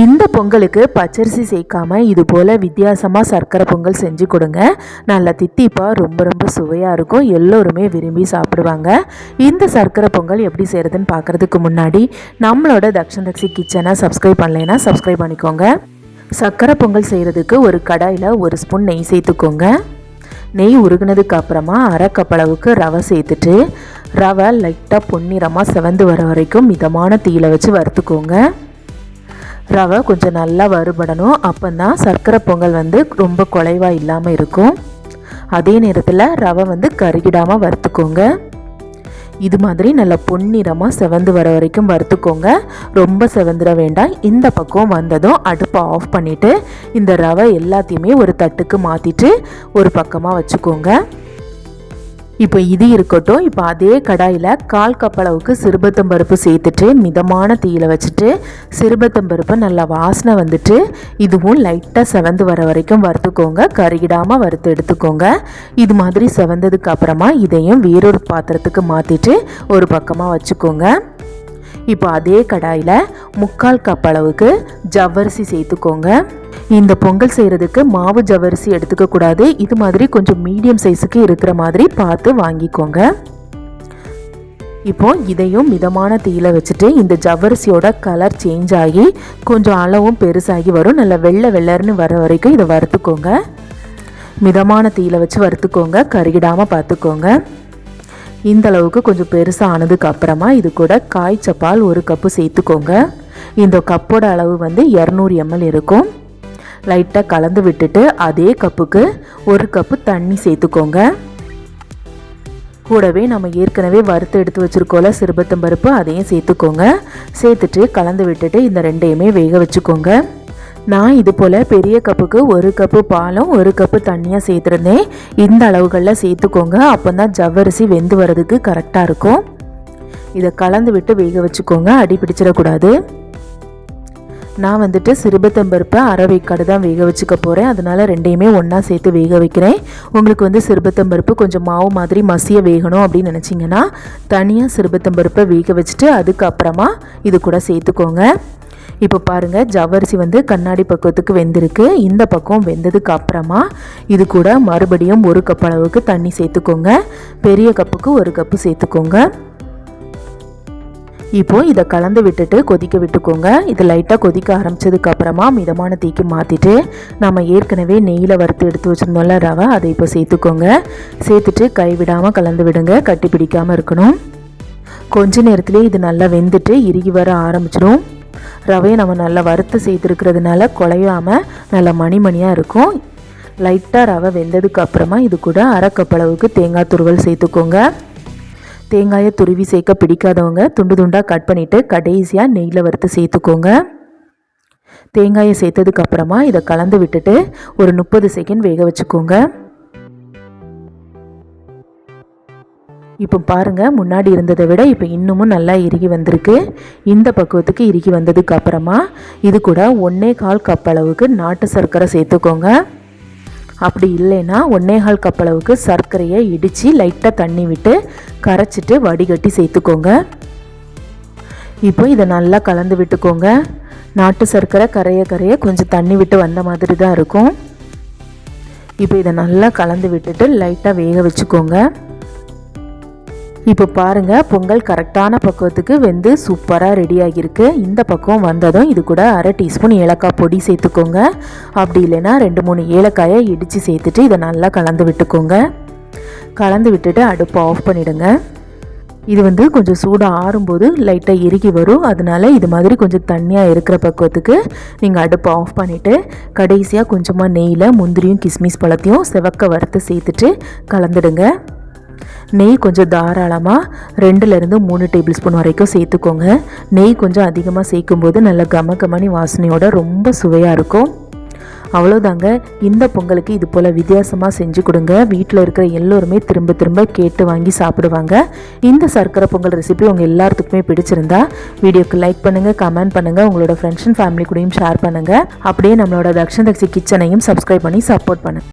இந்த பொங்கலுக்கு பச்சரிசி சேர்க்காம இது போல் வித்தியாசமாக சர்க்கரை பொங்கல் செஞ்சு கொடுங்க. நல்லா தித்திப்பாக ரொம்ப ரொம்ப சுவையாக இருக்கும். எல்லோருமே விரும்பி சாப்பிடுவாங்க. இந்த சர்க்கரை பொங்கல் எப்படி செய்கிறதுன்னு பார்க்குறதுக்கு முன்னாடி நம்மளோட தக்ஷன் தக்ஷி கிச்சனை சப்ஸ்கிரைப் பண்ணலைன்னா சப்ஸ்கிரைப் பண்ணிக்கோங்க. சர்க்கரை பொங்கல் செய்கிறதுக்கு ஒரு கடாயில் ஒரு ஸ்பூன் நெய் சேர்த்துக்கோங்க. நெய் உருகுனதுக்கு அப்புறமா அரை அளவுக்கு ரவை சேர்த்துட்டு ரவை லைட்டாக பொன்னிறமாக செவந்து வர வரைக்கும் மிதமான தீயில வச்சு வறுத்துக்கோங்க. ரவை கொஞ்சம் நல்லா வறுபடணும். அப்போ தான் சர்க்கரை பொங்கல் வந்து ரொம்ப குலைவாக இல்லாமல் இருக்கும். அதே நேரத்தில் ரவை வந்து கருகிடாமல் வறுத்துக்கோங்க. இது மாதிரி நல்லா பொன்னிறமாக செவந்து வர வரைக்கும் வறுத்துக்கோங்க. ரொம்ப செவந்துட வேண்டாம். இந்த பக்கம் வந்ததும் அடுப்பை ஆஃப் பண்ணிவிட்டு இந்த ரவை எல்லாத்தையுமே ஒரு தட்டுக்கு மாற்றிட்டு ஒரு பக்கமாக வச்சுக்கோங்க. இப்போ இது இருக்கட்டும் இப்போ அதே கடாயில் கால் கப் அளவுக்கு சிறுபத்தம்பருப்பு சேர்த்துட்டு மிதமான தீயில் வச்சுட்டு சிறுபத்தம் பருப்பு நல்லா வாசனை வந்துட்டு இதுவும் லைட்டாக செவந்து வர வரைக்கும் வறுத்துக்கோங்க. கருகிடாமல் வறுத்து எடுத்துக்கோங்க. இது மாதிரி செவந்ததுக்கு அப்புறமா இதையும் வேறொரு பாத்திரத்துக்கு மாற்றிட்டு ஒரு பக்கமாக வச்சுக்கோங்க. இப்போ அதே கடாயில் முக்கால் கப் அளவுக்கு ஜவ்வரிசி சேர்த்துக்கோங்க. இந்த பொங்கல் செய்கிறதுக்கு மாவு ஜவ்வரிசி எடுத்துக்கக்கூடாது இது மாதிரி கொஞ்சம் மீடியம் சைஸுக்கு இருக்கிற மாதிரி பார்த்து வாங்கிக்கோங்க. இப்போ இதையும் மிதமான தீயில வச்சுட்டு இந்த ஜவ்வரிசியோட கலர் சேஞ்ச் ஆகி கொஞ்சம் அளவும் பெருசாகி வரும். நல்லா வெள்ளை வெள்ளர்னு வர வரைக்கும் இதை வறுத்துக்கோங்க. மிதமான தீயில வச்சு வறுத்துக்கோங்க. கருகிடாமல் பார்த்துக்கோங்க. இந்த அளவுக்கு கொஞ்சம் பெருசாக ஆனதுக்கு அப்புறமா இது கூட காய்ச்ச பால் ஒரு கப்பு சேர்த்துக்கோங்க. இந்த கப்போட அளவு வந்து இரநூறு எம்எல் இருக்கும். லைட்டாக கலந்து விட்டுட்டு அதே கப்புக்கு ஒரு கப்பு தண்ணி சேர்த்துக்கோங்க. கூடவே நம்ம ஏற்கனவே வறுத்து எடுத்து வச்சுருக்கோல சிறுபத்தம்பருப்பு அதையும் சேர்த்துக்கோங்க. சேர்த்துட்டு கலந்து விட்டுட்டு இந்த ரெண்டையுமே வேக வச்சுக்கோங்க. நான் இது போல் பெரிய கப்புக்கு ஒரு கப்பு பாலும் ஒரு கப்பு தண்ணியாக சேர்த்துருந்தேன். இந்த அளவுகளில் சேர்த்துக்கோங்க. அப்போ தான் ஜவ்வரிசி வெந்து வர்றதுக்கு கரெக்டாக இருக்கும். இதை கலந்து விட்டு வேக வச்சுக்கோங்க. அடி பிடிச்சிடக்கூடாது. நான் வந்துட்டு சிறுபத்தம்பருப்பை அரை வைக்காடு தான் வேக வச்சுக்க போகிறேன் அதனால் ரெண்டையுமே ஒன்றா சேர்த்து வேக வைக்கிறேன். உங்களுக்கு வந்து சிறுபத்தம்பருப்பு கொஞ்சம் மாவு மாதிரி மசிய வேகணும் அப்படின்னு நினச்சிங்கன்னா தனியாக சிறுபத்தம்பருப்பை வேக வச்சுட்டு அதுக்கப்புறமா இது கூட சேர்த்துக்கோங்க. இப்போ பாருங்கள் ஜவ்வரிசி வந்து கண்ணாடி பக்கத்துக்கு வெந்திருக்கு. இந்த பக்கம் வெந்ததுக்கு அப்புறமா இது கூட மறுபடியும் ஒரு கப் அளவுக்கு தண்ணி சேர்த்துக்கோங்க. பெரிய கப்புக்கு ஒரு கப்பு சேர்த்துக்கோங்க. இப்போ இதை கலந்து விட்டுட்டு கொதிக்க விட்டுக்கோங்க. இது லைட்டாக கொதிக்க ஆரம்பித்ததுக்கு அப்புறமா மிதமான தீக்கு மாற்றிட்டு நம்ம ஏற்கனவே நெய்யில் வறுத்து எடுத்து வச்சுருந்தோம்ல ரவை அதை இப்போ சேர்த்துக்கோங்க. சேர்த்துட்டு கைவிடாமல் கலந்து விடுங்க கட்டி பிடிக்காமல் இருக்கணும். கொஞ்ச நேரத்துலேயே இது நல்லா வெந்துட்டு இறுகி வர ஆரம்பிச்சிடும். ரவையை நம்ம நல்லா வறுத்து சேர்த்துருக்கிறதுனால குழையாமல் நல்லா மணிமணியாக இருக்கும். லைட்டாக ரவை வெந்ததுக்கு அப்புறமா இது கூட அரைக்கப்பளவுக்கு தேங்காய் துருவல் சேர்த்துக்கோங்க. தேங்காயை துருவி சேர்க்க பிடிக்காதவங்க துண்டு துண்டாக கட் பண்ணிவிட்டு கடைசியாக நெய்யில் வறுத்து சேர்த்துக்கோங்க. தேங்காயை சேர்த்ததுக்கப்புறமா இதை கலந்து விட்டுட்டு ஒரு முப்பது செகண்ட் வேக வச்சுக்கோங்க. இப்போ பாருங்கள் முன்னாடி இருந்ததை விட இப்போ இன்னமும் நல்லா இறுகி வந்திருக்கு. இந்த பக்குவத்துக்கு இறுகி வந்ததுக்கு அப்புறமா இது கூட ஒன்றே கால் கப் அளவுக்கு நாட்டு சர்க்கரை சேர்த்துக்கோங்க. அப்படி இல்லைன்னா ஒன்னேகால் கப் அளவுக்கு சர்க்கரையை இடித்து லைட்டாக தண்ணி விட்டு கரைச்சிட்டு வடிகட்டி சேர்த்துக்கோங்க. இப்போ இதை நல்லா கலந்து விட்டுக்கோங்க. நாட்டு சர்க்கரை கரைய கரைய கொஞ்சம் தண்ணி விட்டு வந்த மாதிரி தான் இருக்கும். இப்போ இதை நல்லா கலந்து விட்டுட்டு லைட்டாக வேக வச்சுக்கோங்க. இப்போ பாருங்கள் பொங்கல் கரெக்டான பக்குவத்துக்கு வெந்து சூப்பராக ரெடி ஆகியிருக்கு. இந்த பக்கம் வந்ததும் இது கூட அரை டீஸ்பூன் ஏலக்காய் பொடி சேர்த்துக்கோங்க. அப்படி இல்லைன்னா ரெண்டு மூணு ஏலக்காயை இடித்து சேர்த்துட்டு இதை நல்லா கலந்து விட்டுக்கோங்க. கலந்து விட்டுட்டு அடுப்பை ஆஃப் பண்ணிவிடுங்க இது வந்து கொஞ்சம் சூடாக ஆறும்போது லைட்டாக இறுகி வரும். அதனால இது மாதிரி கொஞ்சம் தண்ணியாக இருக்கிற பக்குவத்துக்கு நீங்கள் அடுப்பை ஆஃப் பண்ணிவிட்டு கடைசியாக கொஞ்சமாக நெய்யில் முந்திரியும் கிஸ்மிஸ் பழத்தையும் செவக்க வறுத்து சேர்த்துட்டு கலந்துடுங்க. நெய் கொஞ்சம் தாராளமாக ரெண்டுலேருந்து மூணு டேபிள் ஸ்பூன் வரைக்கும் சேர்த்துக்கோங்க. நெய் கொஞ்சம் அதிகமாக சேர்க்கும்போது நல்ல கம கமனி வாசனையோட ரொம்ப சுவையாக இருக்கும். அவ்வளோதாங்க இந்த பொங்கலுக்கு இது போல் வித்தியாசமாக செஞ்சு கொடுங்க. வீட்டில் இருக்கிற எல்லோருமே திரும்ப திரும்ப கேட்டு வாங்கி சாப்பிடுவாங்க. இந்த சர்க்கரை பொங்கல் ரெசிபி உங்கள் எல்லாத்துக்குமே பிடிச்சிருந்தா வீடியோக்கு லைக் பண்ணுங்கள் கமெண்ட் பண்ணுங்கள் உங்களோட ஃப்ரெண்ட்ஸ் அண்ட் ஃபேமிலி கூடயும் ஷேர் பண்ணுங்கள் அப்படியே நம்மளோட தக்ஷன் தக்ஷி கிச்சனையும் சப்ஸ்கிரைப் பண்ணி சப்போர்ட் பண்ணுங்கள்